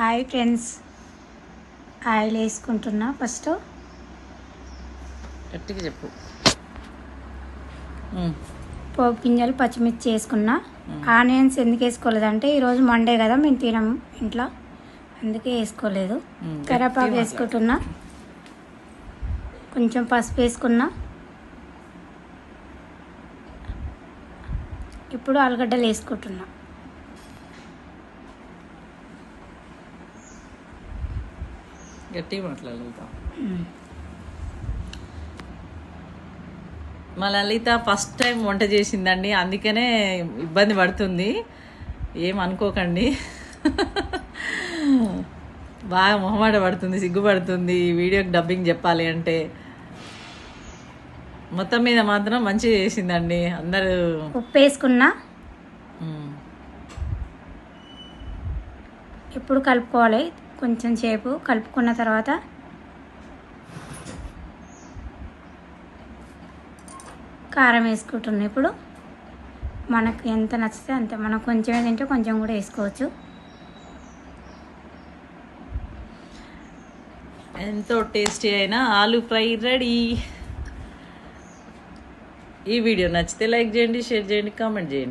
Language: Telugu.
హాయ్ ఫ్రెండ్స్ ఆయిల్ వేసుకుంటున్నా. ఫస్ట్ గట్టిగా చెప్పు. పోపు గింజలు పచ్చిమిర్చి వేసుకున్నా. ఆనియన్స్ ఎందుకు వేసుకోలేదంటే ఈరోజు మండే కదా మేము తినం ఇంట్లో. అందుకే వేసుకోలేదు. గట్టిగా వేసుకుంటున్నా. కొంచెం పసుపు వేసుకున్నా. ఇప్పుడు ఆలుగడ్డలు వేసుకుంటున్నా. గట్టిగా మాట్లాడలుగుతాం మ్మ్. మా లలిత ఫస్ట్ టైం వంట చేసిందండి అందుకనే ఇబ్బంది పడుతుంది. ఏం అనుకోకండి. బాగా మొహమాట పడుతుంది సిగ్గుపడుతుంది ఈ వీడియోకి డబ్బింగ్ చెప్పాలి అంటే. మొత్తం మీద మాత్రం మంచిగా చేసిందండి అందరూ. ఉప్పు వేసుకున్నా ఉమ్, ఇప్పుడు కలుపుకోవాలి? కొంచెం సేపు కలుపుకున్న తర్వాత కారం వేసుకుంటున్నాం. ఇప్పుడు మనకు ఎంత నచ్చితే అంతే మనం కొంచెమే తింటే కొంచెం కూడా వేసుకోవచ్చు. ఎంతో టేస్టీ అయిన ఆలు ఫ్రై రెడీ. ఈ వీడియో నచ్చితే లైక్ చేయండి షేర్ చేయండి కామెంట్ చేయండి.